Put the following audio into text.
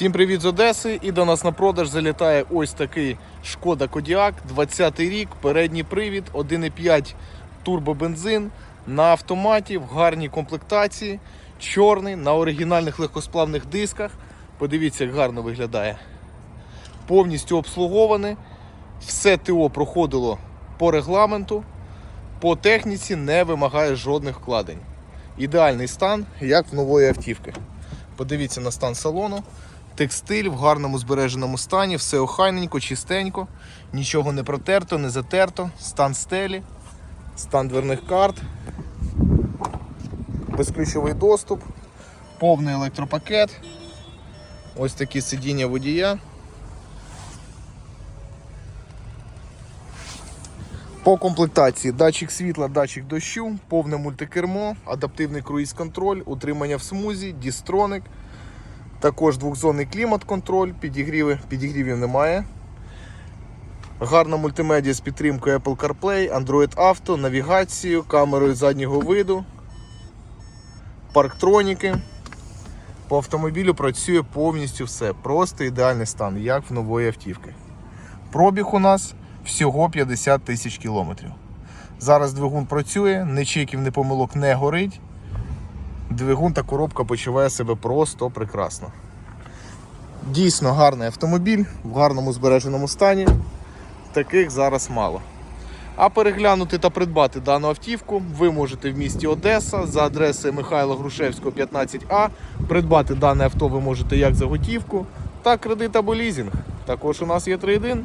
Всім привіт з Одеси! І до нас на продаж залітає ось такий Шкода Кодіак, 20 рік, передній привід, 1,5 турбобензин на автоматі в гарній комплектації, чорний на оригінальних легкосплавних дисках. Подивіться, як гарно виглядає. Повністю обслугований. Все ТО проходило по регламенту, по техніці не вимагає жодних вкладень. Ідеальний стан, як в нової автівки. Подивіться на стан салону. Текстиль в гарному збереженому стані, все охайненько, чистенько, нічого не протерто, не затерто, стан стелі, стан дверних карт, безключовий доступ, повний електропакет, ось такі сидіння водія. По комплектації датчик світла, датчик дощу, повне мультикермо, адаптивний круїз-контроль, утримання в смузі, дістроник. Також двохзонний клімат-контроль, підігріви, підігрівів немає. Гарна мультимедіа з підтримкою Apple CarPlay, Android Auto, навігацією, камерою заднього виду, парктроніки. По автомобілю працює повністю все. Просто ідеальний стан, як в нової автівки. Пробіг у нас всього 50 тисяч кілометрів. Зараз двигун працює, ні чеків, ні помилок не горить. Двигун та коробка почуває себе просто прекрасно. Дійсно гарний автомобіль в гарному збереженому стані. Таких зараз мало. А переглянути та придбати дану автівку ви можете в місті Одеса за адресою Михайла Грушевського, 15А. Придбати дане авто ви можете як за готівку, так кредит або лізинг. Також у нас є трейдин.